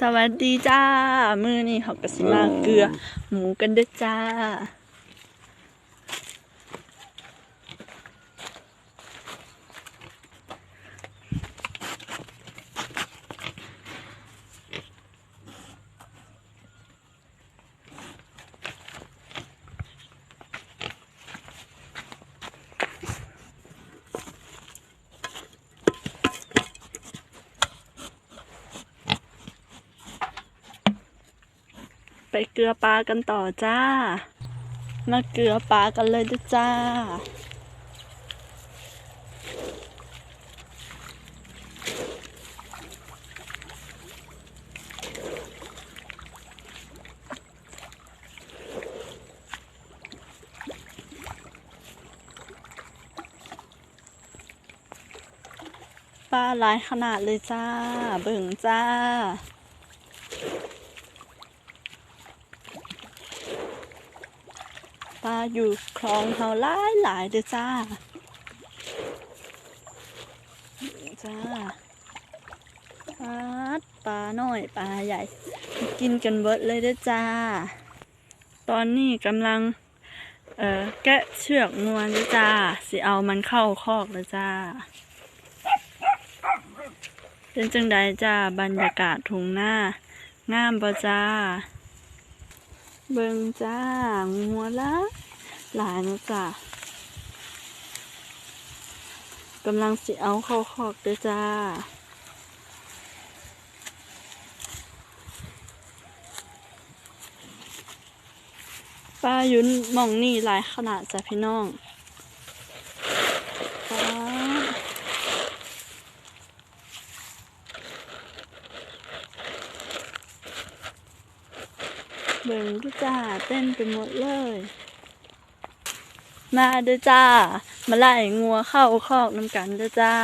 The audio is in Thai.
สวัสดีจ้า มือนี่เขากสิมาเกลือ หมูกันเด้อจ้า ไปเกลือปลากันต่อจ้า มาเกลือปลากันเลยจ้าปลาหลายขนาดเลยจ้า เบิ่งจ้า ปลาอยู่คลองเฮาหลายหลายเด้อจ้า จ้าปลาปลาน้อยปลาใหญ่ กินกันเบิดเลยเด้อจ้า ตอนนี้กำลัง เอ่อแกะเชือกงวนเด้อจ้า สิเอามันเข้าคอกเลยจ้า เป็นจังใดจ้าบรรยากาศทุ่งหน้างามบ่จ้า เบิ่งจ้างัวละหลายนะจ้ากำลังสิเอาเข้าคอกเด้อจ้าปลาอยุนมองนี่หลายขนาดจ้ะพี่น้องปลา เบิ่งดูจ้าเต้นไปหมดเลย มาเด้อจ้า มาไล่งัวเข้าคอกน้ำกันเด้อจ้า